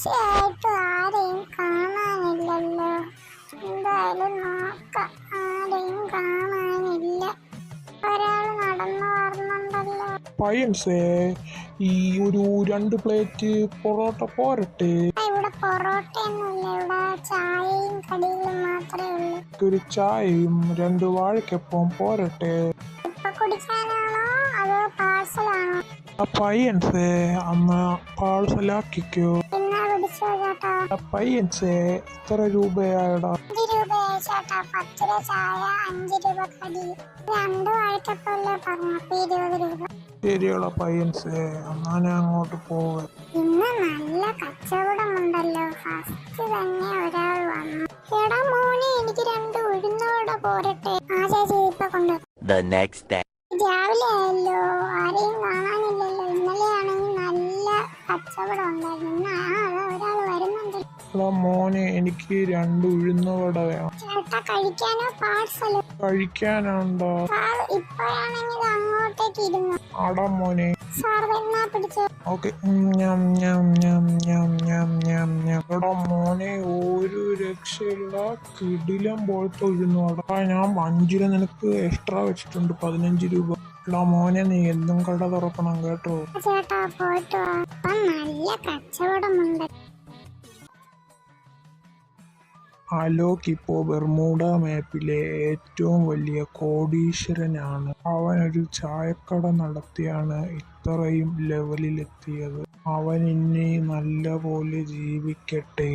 തീർച്ചയായിട്ടും ആരെയും കാണാനില്ലല്ലോ. എന്തായാലും നോക്കാം ആരെയും കാണാനില്ല. ഒരാൾ നടന്നു വരുന്നുണ്ടല്ലോ പയൻസേ ഈ ഒരു രണ്ട് പ്ലേറ്റ് പൊറോട്ട പോരട്ടെ? ഇവിടെ പൊറോട്ടയൊന്നുമില്ല. ഇവിടെ ചായയും കടികളും മാത്രമേ ഉള്ളൂ. ഒരു ചായയും രണ്ട് വാഴക്കപ്പവും പോരട്ടെ? ഇപ്പൊ കുടിക്കാനാണോ അതോ പാഴ്സലാണോ? പയ്യൻസേ അന്ന് പാഴ്സലാക്കിക്കോ. ചേട്ടാ പയ്യൻസേ എത്ര രൂപയായടാ? അഞ്ച് രൂപയായി ചേട്ടാ പത്ത് രൂപ ചായ അഞ്ച് രൂപ കടി. രണ്ട് വാഴക്കപ്പല്ലേ പറഞ്ഞു. അപ്പൊ ഇരുപത് രൂപ. ശരിയുള്ള പയ്യൻസേ എന്നാ ഞാൻ അങ്ങോട്ട് പോവേ. ഇന്ന് നല്ല ഫസ്റ്റ് തന്നെ ഒരാൾ വന്നു. എടാ മോനെ എനിക്ക് രണ്ട് ഉഴുന്നോടെ പോരട്ടെ. ആ ചേച്ചി ഇപ്പൊ കൊണ്ട് The next day. രാവിലെ ആയല്ലോ കാണാനില്ലല്ലോ ഇന്നലെയാണെങ്കിൽ നല്ല കച്ചവടം ഉണ്ടായിരുന്നു ഇന്ന് ആ അതാ ഒരാൾ വരുന്നുണ്ട് എടാ മോനെ എനിക്ക് രണ്ട് ഉഴുന്ന വട വേണം. കഴിക്കാനോ? കഴിക്കാനുണ്ടോ? ഇപ്പോഴാണെങ്കിൽ അങ്ങോട്ടേക്ക് ഇരുന്നു. അടാ മോനെ. മോനെ ഒരു രക്ഷയില്ല. കിടിലം പോലത്തെ ഉഴുന്നു അടാ ഞാൻ അഞ്ചിന് നിനക്ക് എക്സ്ട്രാ വെച്ചിട്ടുണ്ട് പതിനഞ്ച് രൂപ. എടാ മോനെ നീ എന്തും കട തുറക്കണം കേട്ടോ. ചേട്ടാ പോയിട്ട് നല്ല കച്ചവടമുണ്ട് അലോക് ഇപ്പോ ബെർമൂഡ മാപ്പിലെ ഏറ്റവും വലിയ കോടീശ്വരനാണ്. അവൻ ഒരു ചായക്കട നടത്തിയാണ് ഇത്രയും ലെവലിലെത്തിയത് അവൻ ഇനി നല്ലപോലെ ജീവിക്കട്ടെ.